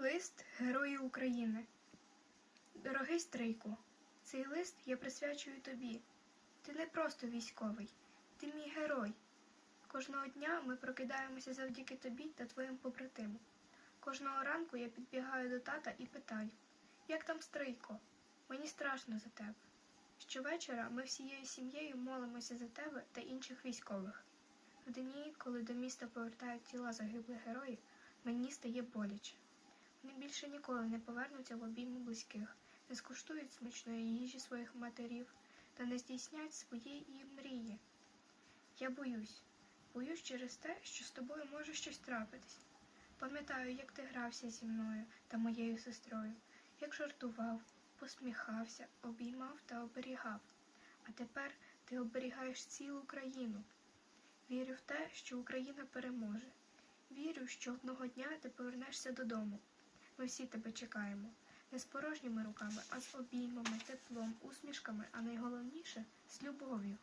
Лист Герої України. Дорогий Стрийку, цей лист я присвячую тобі. Ти не просто військовий, ти мій герой. Кожного дня ми прокидаємося завдяки тобі та твоїм побратимам. Кожного ранку я підбігаю до тата і питаю, як там Стрийко? Мені страшно за тебе. Щовечора ми всією сім'єю молимося за тебе та інших військових. В дні, коли до міста повертають тіла загиблих героїв, мені стає боляче. Більше ніколи не повернуться в обійми близьких, не скуштують смачної їжі своїх матерів та не здійснять своєї мрії. Я боюсь, боюсь через те, що з тобою може щось трапитись. Пам'ятаю, як ти грався зі мною та моєю сестрою, як жартував, посміхався, обіймав та оберігав. А тепер ти оберігаєш цілу країну. Вірю в те, що Україна переможе. Вірю, що одного дня ти повернешся додому. Ми всі тебе чекаємо. Не з порожніми руками, а з обіймами, теплом, усмішками, а найголовніше з любов'ю.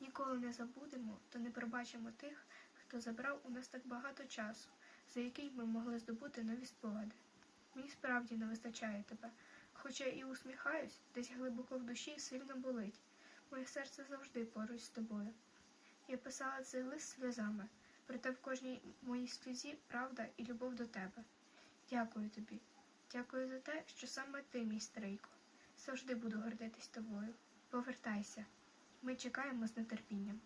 Ніколи не забудемо та не пробачимо тих, хто забрав у нас так багато часу, за який ми могли здобути нові спогади. Мені справді не вистачає тебе, хоча і усміхаюсь, десь глибоко в душі сильно болить. Моє серце завжди поруч з тобою. Я писала цей лист сльозами, проте в кожній моїй сльозі правда і любов до тебе. Дякую тобі. Дякую за те, що саме ти, мій стрийко. Завжди буду гордитись тобою. Повертайся. Ми чекаємо з нетерпінням.